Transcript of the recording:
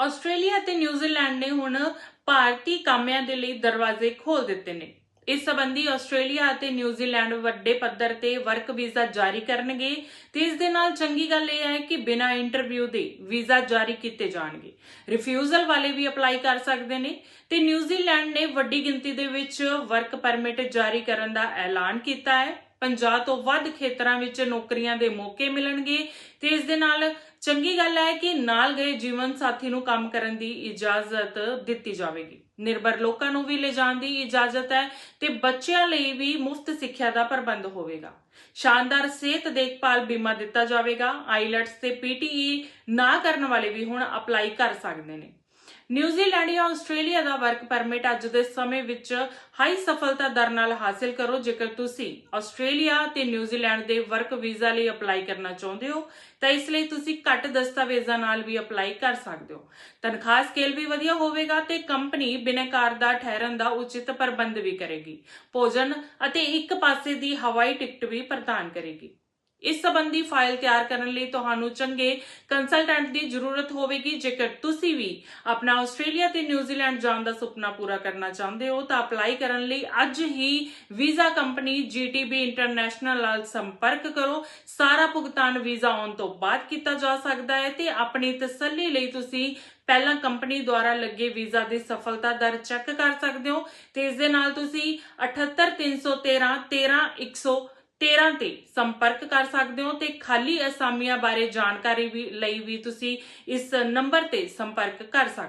Australia ਅਤੇ New Zealand ਨੇ ਹੁਣ ਭਾਰਤੀ ਕਾਮਿਆਂ ਦੇ ਲਈ ਦਰਵਾਜ਼ੇ ਖੋਲ ਦਿੱਤੇ ਨੇ। ਇਸ ਸੰਬੰਧੀ ਆਸਟ੍ਰੇਲੀਆ ਅਤੇ ਨਿਊਜ਼ੀਲੈਂਡ ਵੱਡੇ ਪੱਧਰ ਤੇ ਵਰਕ ਵੀਜ਼ਾ ਜਾਰੀ ਕਰਨਗੇ ਤੇ ਇਸ ਦੇ ਨਾਲ ਚੰਗੀ ਗੱਲ ਇਹ ਹੈ ਕਿ ਬਿਨਾਂ ਇੰਟਰਵਿਊ ਦੇ ਵੀਜ਼ਾ ਜਾਰੀ ਕੀਤੇ ਜਾਣਗੇ। ਰਿਫਿਊਜ਼ਲ ਵਾਲੇ ਵੀ ਅਪਲਾਈ ਕਰ ਸਕਦੇ ਨੇ ਤੇ ਨਿਊਜ਼ੀਲੈਂਡ ਨੇ ਵੱਡੀ ਗਿਣਤੀ ਦੇ ਵਿੱਚ ਵਰਕ ਪਰਮਿਟ ਜਾਰੀ ਕਰਨ ਦਾ ਐਲਾਨ ਕੀਤਾ ਹੈ। 50 ਤੋਂ ਵੱਧ ਖੇਤਰਾਂ ਵਿੱਚ ਨੌਕਰੀਆਂ ਦੇ ਮੌਕੇ ਮਿਲਣਗੇ ਤੇ ਇਸ ਦੇ ਨਾਲ ਚੰਗੀ ਗੱਲ ਹੈ ਕਿ ਨਾਲ ਗਏ ਜੀਵਨ ਸਾਥੀ ਨੂੰ ਕੰਮ ਕਰਨ ਦੀ ਇਜਾਜ਼ਤ ਦਿੱਤੀ ਜਾਵੇਗੀ। ਨਿਰਭਰ ਲੋਕਾਂ ਨੂੰ ਵੀ ਲਿਜਾਣ ਦੀ ਇਜਾਜ਼ਤ ਹੈ ਤੇ ਬੱਚਿਆਂ ਲਈ ਵੀ ਮੁਫਤ ਸਿੱਖਿਆ ਦਾ ਪ੍ਰਬੰਧ ਹੋਵੇਗਾ। ਸ਼ਾਨਦਾਰ ਸਿਹਤ ਦੇਖਭਾਲ ਬੀਮਾ ਦਿੱਤਾ ਜਾਵੇਗਾ। ਆਈਲੈਟਸ ਤੇ ਪੀਟੀਈ ਨਾ ਕਰਨ ਵਾਲੇ ਵੀ ਹੁਣ ਅਪਲਾਈ ਕਰ ਸਕਦੇ ਨੇ। ਨਿਊਜ਼ੀਲੈਂਡ ਜਾਂ ਆਸਟ੍ਰੇਲੀਆ ਦਾ ਵਰਕ ਪਰਮਿਟ ਅੱਜ ਦੇ ਸਮੇਂ ਵਿੱਚ ਹਾਈ ਸਫਲਤਾ ਦਰ ਨਾਲ ਹਾਸਲ ਕਰੋ। ਜੇਕਰ ਤੁਸੀਂ ਆਸਟ੍ਰੇਲੀਆ ਤੇ ਨਿਊਜ਼ੀਲੈਂਡ ਦੇ ਵਰਕ ਵੀਜ਼ਾ ਲਈ ਅਪਲਾਈ ਕਰਨਾ ਚਾਹੁੰਦੇ ਹੋ, ਤਾਂ ਇਸ ਲਈ ਤੁਸੀਂ ਘੱਟ ਦਸਤਾਵੇਜ਼ਾਂ ਨਾਲ ਵੀ ਅਪਲਾਈ ਕਰ ਸਕਦੇ ਹੋ। ਤਨਖਾਹ ਸਕੇਲ ਵੀ ਵਧੀਆ ਹੋਵੇਗਾ ਤੇ ਕੰਪਨੀ ਬਿਨੈਕਾਰ ਦਾ ਠਹਿਰਨ ਦਾ ਉਚਿਤ ਪ੍ਰਬੰਧ ਵੀ ਕਰੇਗੀ। ਭੋਜਨ ਅਤੇ ਇੱਕ ਪਾਸੇ ਦੀ ਹਵਾਈ ਟਿਕਟ ਵੀ ਪ੍ਰਦਾਨ ਕਰੇਗੀ। ਇਸ ਸੰਬੰਧੀ ਫਾਈਲ ਤਿਆਰ ਕਰਨ ਲਈ ਤੁਹਾਨੂੰ ਚੰਗੇ ਕੰਸਲਟੈਂਟ ਦੀ ਜ਼ਰੂਰਤ ਹੋਵੇਗੀ। ਜੇਕਰ ਤੁਸੀਂ ਵੀ ਆਪਣਾ ਆਸਟ੍ਰੇਲੀਆ ਤੇ ਨਿਊਜ਼ੀਲੈਂਡ ਜਾਣ ਦਾ ਸੁਪਨਾ ਪੂਰਾ ਕਰਨਾ ਚਾਹੁੰਦੇ ਹੋ, ਤਾਂ ਅਪਲਾਈ ਕਰਨ ਲਈ ਅੱਜ ਹੀ ਵੀਜ਼ਾ ਕੰਪਨੀ GTB ਇੰਟਰਨੈਸ਼ਨਲ ਨਾਲ ਸੰਪਰਕ ਕਰੋ। ਸਾਰਾ ਭੁਗਤਾਨ ਵੀਜ਼ਾ ਆਉਣ ਤੋਂ ਬਾਅਦ ਕੀਤਾ ਜਾ ਸਕਦਾ ਹੈ ਤੇ ਆਪਣੀ ਤਸੱਲੀ ਲਈ ਤੁਸੀਂ ਪਹਿਲਾਂ ਕੰਪਨੀ ਦੁਆਰਾ ਲੱਗੇ ਵੀਜ਼ਾ ਦੀ ਸਫਲਤਾ ਦਰ ਚੈੱਕ ਕਰ ਸਕਦੇ ਹੋ। ਤੇ ਇਸ ਦੇ ਨਾਲ ਤੁਸੀਂ 78313 13100 13 ਤੇ ਸੰਪਰਕ ਕਰ ਸਕਦੇ ਹੋ ਤੇ ਖਾਲੀ ਅਸਾਮੀਆਂ ਬਾਰੇ ਜਾਣਕਾਰੀ ਵੀ ਲਈ ਵੀ ਤੁਸੀਂ ਇਸ ਨੰਬਰ ਤੇ ਸੰਪਰਕ ਕਰ ਸਕਦੇ